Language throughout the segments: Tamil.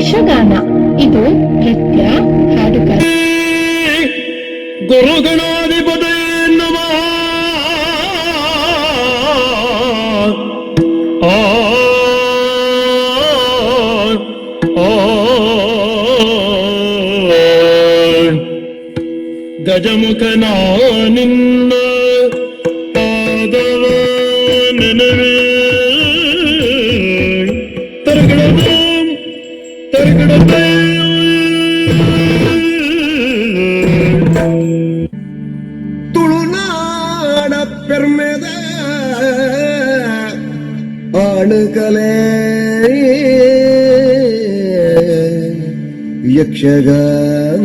ಯಕ್ಷಗಾನ ಇದು ನೃತ್ಯ ಹಾಡುಗಾನ ಗುರುಗಣಾಧಿಪತಿ ಗಜಮುಖನ ನಿನ್ನ ಪಾದವ ನೆನವೆ பெருமேத ஆணுகளே. யக்ஷகான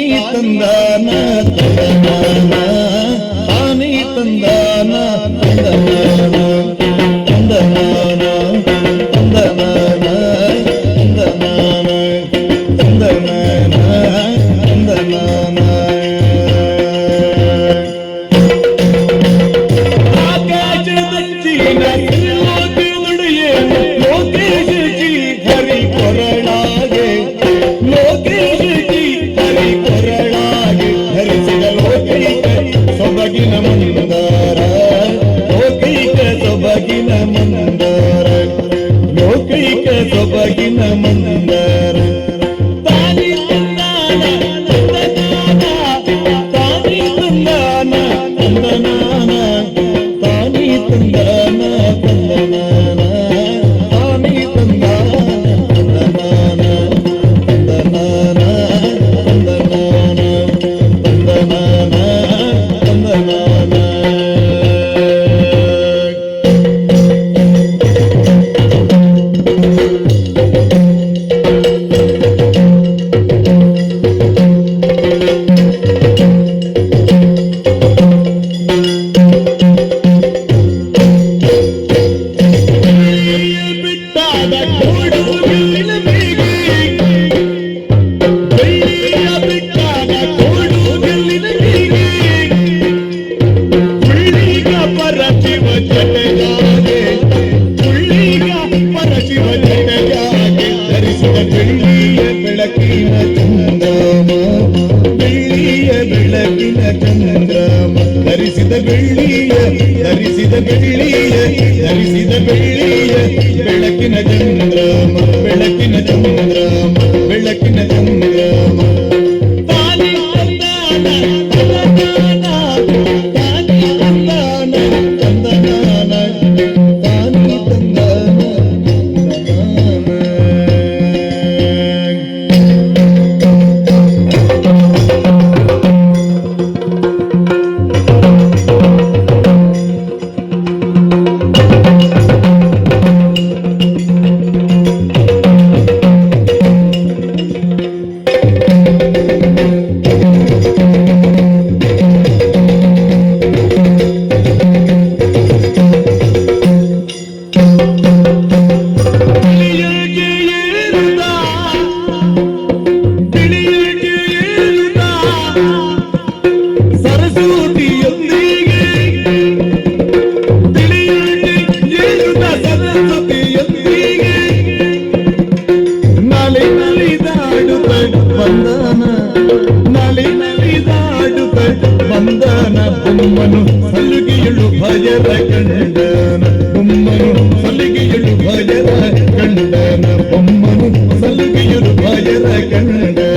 ஆனி தந்தான தந்தான ஆனி தந்தான. Santana. Thank you. ಧರಿಸಿದ ಬೆಳ್ಳಿಯ ಧರಿಸಿದ ಬೆಳ್ಳಿಯ ಬೆಳಕಿನ ಚಂದ್ರಾಮ ಬೆಳಕಿನ ಚಂದ್ರಾಮ ಬೆಳಕಿನ കണ്ടു ഉമ്മനു സല്ലികയൊരു ഭജന കണ്ടു ഉമ്മനു സല്ലികയൊരു ഭജന കണ്ടന